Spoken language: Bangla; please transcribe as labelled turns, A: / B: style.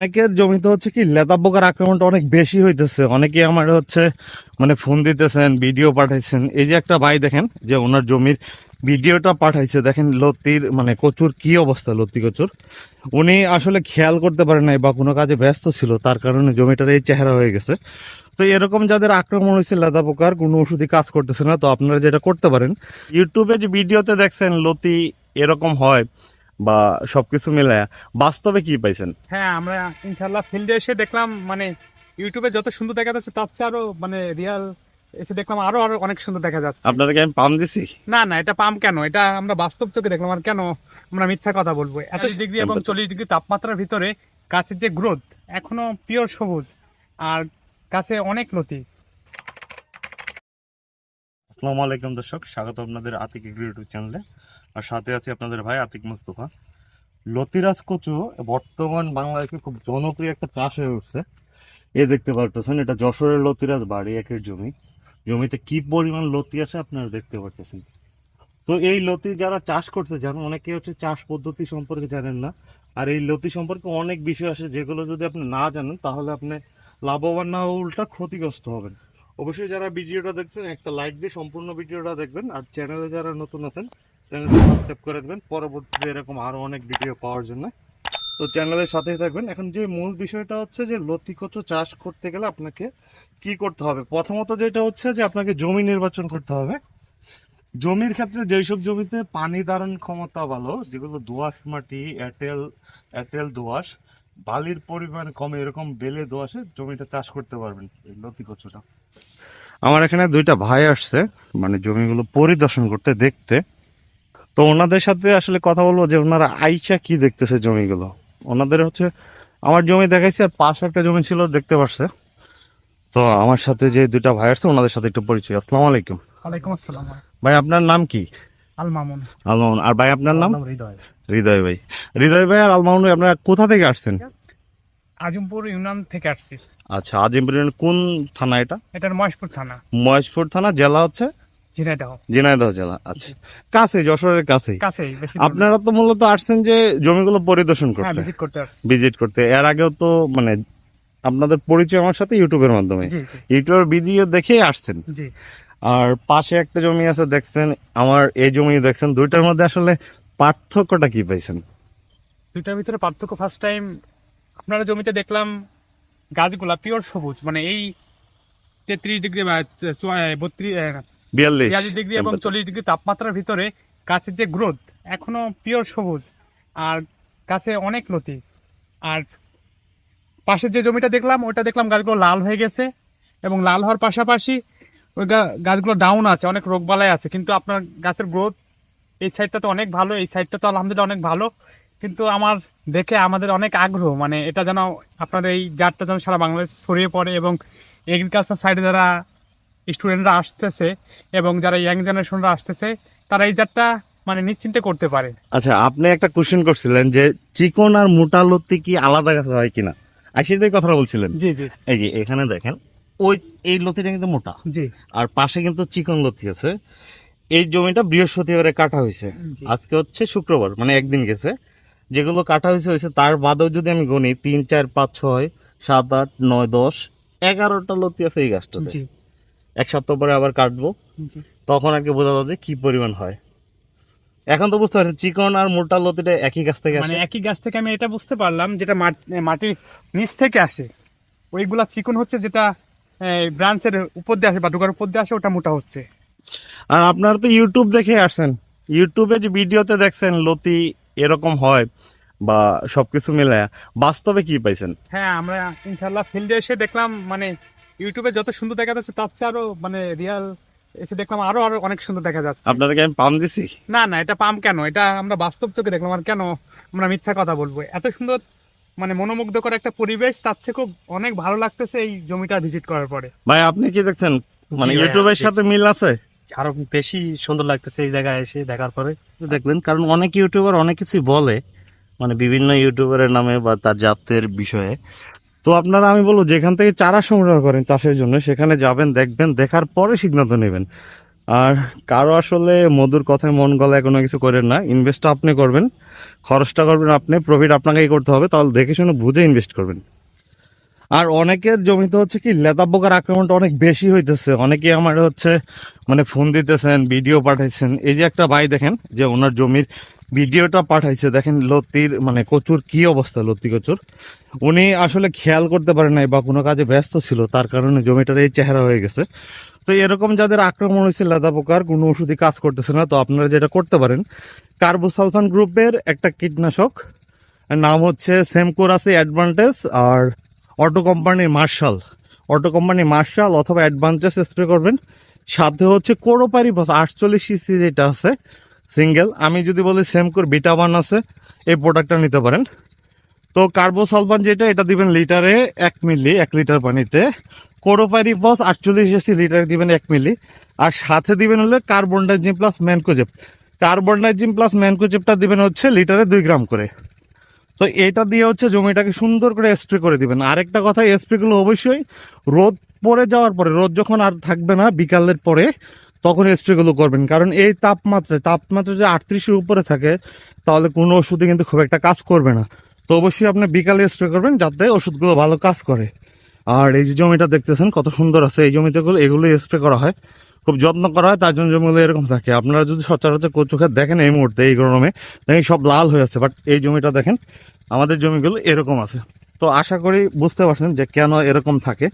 A: অনেকের জমিতে হচ্ছে কি লেদা পোকার আক্রমণটা অনেক বেশি হইতেছে। অনেকে আমার হচ্ছে মানে ফোন দিতেছেন, ভিডিও পাঠাইছেন। এই যে একটা ভাই দেখেন, যে ওনার জমির ভিডিওটা পাঠাইছে, দেখেন লতির মানে কচুর কি অবস্থা, লতি কচুর। উনি আসলে খেয়াল করতে পারেন নাই বা কোনো কাজে ব্যস্ত ছিল, তার কারণে জমিটার এই চেহারা হয়ে গেছে। তো এরকম যাদের আক্রমণ হয়েছে লেদা পোকার, কোনো ওষুধই কাজ করতেছে না। তো আপনারা যেটা করতে পারেন, ইউটিউবে যে ভিডিওতে দেখছেন লতি এরকম হয় বা সবকিছু মিলায়া বাস্তবে কি পাইছেন?
B: হ্যাঁ আমরা ইনশাল্লাহ ফিল্ডে এসে দেখলাম মানে ইউটিউবে যত সুন্দর দেখা যাচ্ছে তার চেয়ে আরও মানে রিয়াল এসে দেখলাম আরও আরও অনেক সুন্দর দেখা যাচ্ছে।
A: আপনারা কি আমি পাম দিছি?
B: না না এটা পাম কেন? এটা আমরা বাস্তব চোখে দেখলাম আর কেন আমরা মিথ্যা কথা বলব? এত ডিগ্রি এবং চল্লিশ ডিগ্রি তাপমাত্রার ভিতরে গাছের যে গ্রোথ এখনও পিওর সবুজ আর গাছে অনেক লতি
A: আসসালামু আলাইকুম দর্শক, স্বাগত আপনাদের আতিক এগ্রি ইউটিউব চ্যানেলে। আর সাথে আছি আপনাদের ভাই আতিক মুস্তফা। লতিরাজ কচু বর্তমান বাংলাদেশে খুব জনপ্রিয় একটা চাষ হয়ে উঠছে। এ দেখতে পারতেছেন, এটা যশোরের লতিরাজ বাড়ি, একের জমি। জমিতে কি পরিমাণ লতি আছে আপনারা দেখতে পারতেছেন। তো এই লতি যারা চাষ করতে চান অনেকে হচ্ছে চাষ পদ্ধতি সম্পর্কে জানেন না। আর এই লতি সম্পর্কে অনেক বিষয় আছে, যেগুলো যদি আপনি না জানেন, তাহলে আপনি লাভবান না উল্টা ক্ষতিগ্রস্ত হবেন। অবশ্যই যারা ভিডিওটা দেখছেন, একটা লাইক দিয়ে সম্পূর্ণ ভিডিওটা দেখবেন। আর চ্যানেলে যারা নতুন আছেন চ্যানেলটা সাবস্ক্রাইব করে দেবেন। পরবর্তীতে এরকম আরও অনেক ভিডিও পাওয়ার জন্য। তো চ্যানেলের সাথেই থাকবেন। এখন যে মূল বিষয়টা হচ্ছে যে লতি কচু চাষ করতে গেলে আপনাকে কি করতে হবে? প্রথমত যেটা হচ্ছে যে, আপনাকে জমি নির্বাচন করতে হবে। জমির ক্ষেত্রে যেসব জমিতে পানি ধারণ ক্ষমতা ভালো, যেগুলো দোআঁশ মাটি, এঁটেল এঁটেল দোআঁশ, বালির পরিমাণ কমে, এরকম বেলে দোআঁশে জমিটা চাষ করতে পারবেন লতি কচুটা আমার এখানে দুইটা ভাই আসছে মানে জমিগুলো পরিদর্শন করতে দেখতে। তো ওনাদের সাথে আসলে কথা বলব যে ওনারা আইসা কি দেখতেছে জমিগুলো। ওনাদের হচ্ছে আমার জমি দেখাইছে আর পাশে একটা জমি ছিল দেখতে পারছে। তো আমার সাথে যে দুইটা ভাই আসছে ওনাদের সাথে একটু পরিচয়। আসসালামু আলাইকুম।
B: ওয়ালাইকুম আসসালাম।
A: ভাই আপনার নাম কি?
B: আল মামুন।
A: আলমাউন আর ভাই আপনার নাম?
B: হৃদয়।
A: হৃদয় ভাই। হৃদয় ভাই আর আলমাউন ভাই আপনারা কোথা থেকে আসছেন?
B: আজমপুর ইউনিয়ন থেকে আসছি।
A: আচ্ছা আজিমপুর ইউনিয়ন কোন থানা এটা?
B: এটা মহেশপুর থানা।
A: মহেশপুর থানা জেলা হচ্ছে?
B: ঝিনাইদহ।
A: ঝিনাইদহ জেলা আচ্ছা। কাছে যশোরের কাছে
B: কাছেই।
A: আপনারা তো মূলত আসছেন যে জমিগুলো পরিদর্শন
B: হ্যাঁ
A: করতে।
B: ভিজিট করতে আসছি।
A: ভিজিট করতে। এর আগেও তো মানে আপনাদের পরিচয় আমার সাথে ইউটিউবের মাধ্যমে। ইউটিউবের ভিডিও দেখেই আসছেন।
B: জি।
A: আর পাশে একটা জমি আছে দেখছেন আমার এই জমি দেখছেন দুইটার মধ্যে আসলে পার্থক্যটা কি পাইছেন?
B: দুইটার ভিতরে পার্থক্য ফার্স্ট টাইম আপনারা জমিতে দেখলাম গাছগুলা পিওর সবুজ মানে এই তেত্রিশ ডিগ্রি বা বত্রিশ
A: বিয়াল্লিশ
B: ডিগ্রি এবং চল্লিশ ডিগ্রি তাপমাত্রার ভিতরে গাছের যে গ্রোথ এখনও পিওর সবুজ আর গাছে অনেক লতি। আর পাশে যে জমিটা দেখলাম ওটা দেখলাম গাছগুলো লাল হয়ে গেছে এবং লাল হওয়ার পাশাপাশি ওই গাছগুলো ডাউন আছে অনেক রোগবালাই আছে। কিন্তু আপনার গাছের গ্রোথ এই সাইডটা তো অনেক ভালো এই সাইডটা তো আলহামদুলিল্লাহ অনেক ভালো। কিন্তু আমার দেখে আমাদের অনেক আগ্রহ মানে এটা যেন আপনাদের এই জাতটা যেন সারা বাংলাদেশ ছড়িয়ে পড়ে এবং এগ্রিকালচার সাইডে যারা স্টুডেন্টরা আসতেছে এবং যারা ইয়াং জেনারেশনরা আসতেছে তারা এই জাতটা মানে নিশ্চিন্তে করতে পারে।
A: আচ্ছা আপনি একটা কোশ্চেন করছিলেন যে চিকন আর মোটা লতি কি আলাদা গাছ হয় কিনা? আশির কথা বলছিলেন।
B: জি জি।
A: এই যে এখানে দেখেন ওই এই লতিটা কিন্তু মোটা।
B: জি।
A: আর পাশে কিন্তু চিকন লতি আছে। এই জমিটা বৃহস্পতিবারে কাটা হয়েছে। আজকে হচ্ছে শুক্রবার মানে একদিন গেছে। যেগুলো কাটা হয়েছে হয়েছে তার বাদেও যদি আমি গণি তিন চার পাঁচ ছয় সাত আট নয় দশ এগারোটা লতি আছে এই গাছটাতে।
B: জি।
A: এক সপ্তাহ পরে আবার কাটবো। তখন আর কি বোঝা যাবে কি পরিমাণ হয়। এখন তো বুঝতে পারছেন চিকন আর মোটা লতিটা একই গাছ থেকে
B: মানে
A: আসে।
B: একই গাছ থেকে আমি এটা বুঝতে পারলাম যেটা মাটির নিচ থেকে আসে। ওইগুলা চিকন হচ্ছে যেটা ব্রাঞ্চের উপর দিয়ে আসে বা ডোকার উপর দিয়ে আসে ওটা মোটা হচ্ছে।
A: আর আপনারা তো ইউটিউব দেখে আসছেন। ইউটিউবে যে ভিডিওতে দেখছেন লতি এরকম হয় বা সবকিছু মিলে বাস্তবে কি পাইছেন?
B: হ্যাঁ আমরা ইনশাল্লাহ ফিল্ডে এসে দেখলাম মানে ইউটিউবে যত সুন্দর দেখা যাচ্ছে তার চেয়ে আরও মানে রিয়াল এসে দেখলাম আরও আরও অনেক সুন্দর দেখা যাচ্ছে।
A: আপনারা কি আমি পাম দিছি?
B: না না এটা পাম কেন? এটা আমরা বাস্তব চোখে দেখলাম আর কেন আমরা মিথ্যা কথা বলব? এত সুন্দর মানে মনোমুগ্ধকর একটা পরিবেশ তার চেয়ে খুব অনেক ভালো লাগতেছে এই জমিটা ভিজিট করার পরে।
A: ভাই আপনি কি দেখছেন? মানে ইউটিউবের সাথে মিল আছে?
C: আরও বেশি সুন্দর লাগতেছে এই জায়গায় এসে দেখার পরে।
A: দেখলেন কারণ অনেক ইউটিউবার অনেক কিছুই বলে মানে বিভিন্ন ইউটিউবারের নামে বা তার জাতের বিষয়ে। তো আপনারা, আমি বলব, যেখান থেকে চারা সংগ্রহ করেন চাষের জন্য, সেখানে যাবেন, দেখবেন, দেখার পরে সিদ্ধান্ত নেবেন। আর কারও আসলে মধুর কথায় মন গলায় কোনো কিছু করেন না ইনভেস্টটা আপনি করবেন। খরচটা করবেন আপনি প্রফিট আপনাকেই করতে হবে, তাহলে দেখে শুনে বুঝে ইনভেস্ট করবেন। আর অনেকের জমিতে হচ্ছে কি লেদা পোকার আক্রমণটা অনেক বেশি হইতেছে। অনেকে আমার হচ্ছে মানে ফোন দিতেছেন, ভিডিও পাঠাইছেন। এই যে একটা ভাই দেখেন, যে ওনার জমির ভিডিওটা পাঠাইছে, দেখেন লতির মানে কচুর কি অবস্থা, লতি কচুর। উনি আসলে খেয়াল করতে পারেন নাই বা কোনো কাজে ব্যস্ত ছিল, তার কারণে জমিটার এই চেহারা হয়ে গেছে। তো এরকম যাদের আক্রমণ হয়েছে লেদা পোকার, কোনো ওষুধই কাজ করতেছে না। তো আপনারা যেটা করতে পারেন, কার্বোসালফান গ্রুপের একটা কীটনাশক নাম হচ্ছে সেমকোরাসি অ্যাডভান্টেজ, আর অটো কোম্পানির মার্শাল, অটো কোম্পানির মার্শাল অথবা অ্যাডভান্টেজ স্প্রে করবেন। সাথে হচ্ছে কোরোপারি বস, আটচল্লিশ সিসি যেটা আছে, সিঙ্গেল। আমি যদি বলি সেমকোর বিটাবান আছে, এই প্রোডাক্টটা নিতে পারেন। তো কার্বোসালফান যেটা, এটা দিবেন লিটারে এক মিলি, এক লিটার পানিতে। কোরোপারি বস, আটচল্লিশ এসি লিটারে দিবেন এক মিলি। আর সাথে দিবেন হলে carbendazim plus mancozeb carbendazim plus ম্যানকোজেপটা দিবেন হচ্ছে লিটারে দুই গ্রাম করে। তো এটা দিয়ে হচ্ছে জমিটাকে সুন্দর করে স্প্রে করে দিবেন। আরেকটা কথা স্প্রেগুলো অবশ্যই রোদ পড়ে যাওয়ার পরে, রোদ যখন আর থাকবে না বিকালের পরে, তখন স্প্রেগুলো করবেন। কারণ এই তাপমাত্রায় তাপমাত্রা যদি আটত্রিশের উপরে থাকে, তাহলে কোনো ওষুধে কিন্তু খুব একটা কাজ করবে না। তো অবশ্যই আপনি বিকালে স্প্রে করবেন যাতে ওষুধগুলো ভালো কাজ করে। আর এই যে জমিটা দেখতেছেন, কত সুন্দর আছে। এই জমিতে গুলো এগুলো স্প্রে করা হয়। খুব যত্ন করা হয়, তার জন্য জমিগুলো এরকম থাকে। আপনারা যদি সচরাচর কচু ক্ষেত দেখেন এই মুহূর্তে, এই গরমে, দেখেন সব লাল হয়ে আছে বাট এই জমিটা দেখেন, আমাদের জমিগুলো এরকম আছে। তো আশা করি বুঝতে পারছেন যে কেন এরকম থাকে।